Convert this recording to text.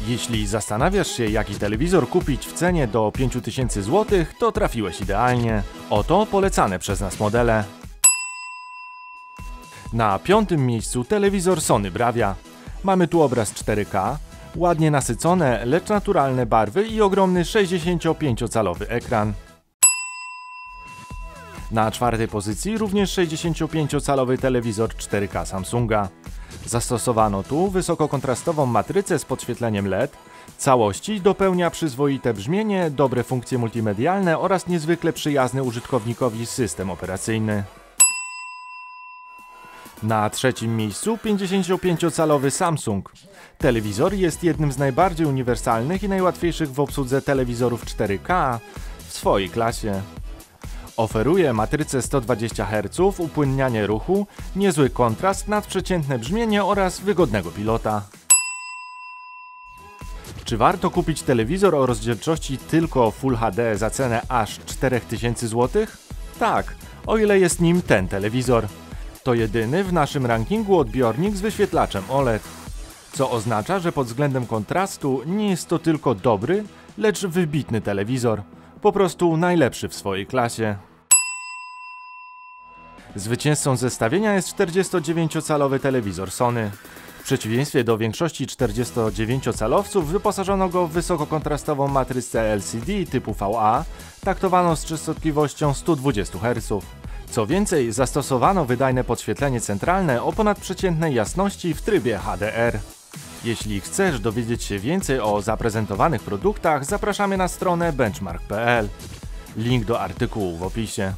Jeśli zastanawiasz się, jaki telewizor kupić w cenie do 5000 zł, to trafiłeś idealnie. Oto polecane przez nas modele. Na piątym miejscu telewizor Sony Bravia. Mamy tu obraz 4K, ładnie nasycone, lecz naturalne barwy i ogromny 65-calowy ekran. Na czwartej pozycji również 65-calowy telewizor 4K Samsunga. Zastosowano tu wysokokontrastową matrycę z podświetleniem LED. Całości dopełnia przyzwoite brzmienie, dobre funkcje multimedialne oraz niezwykle przyjazny użytkownikowi system operacyjny. Na trzecim miejscu 55-calowy Samsung. Telewizor jest jednym z najbardziej uniwersalnych i najłatwiejszych w obsłudze telewizorów 4K w swojej klasie. Oferuje matrycę 120 Hz, upłynnianie ruchu, niezły kontrast, nadprzeciętne brzmienie oraz wygodnego pilota. Czy warto kupić telewizor o rozdzielczości tylko Full HD za cenę aż 4000 zł? Tak, o ile jest nim ten telewizor. To jedyny w naszym rankingu odbiornik z wyświetlaczem OLED. Co oznacza, że pod względem kontrastu nie jest to tylko dobry, lecz wybitny telewizor. Po prostu najlepszy w swojej klasie. Zwycięzcą zestawienia jest 49-calowy telewizor Sony. W przeciwieństwie do większości 49-calowców wyposażono go w wysokokontrastową matrycę LCD typu VA, taktowaną z częstotliwością 120 Hz. Co więcej, zastosowano wydajne podświetlenie centralne o ponadprzeciętnej jasności w trybie HDR. Jeśli chcesz dowiedzieć się więcej o zaprezentowanych produktach, zapraszamy na stronę benchmark.pl. Link do artykułu w opisie.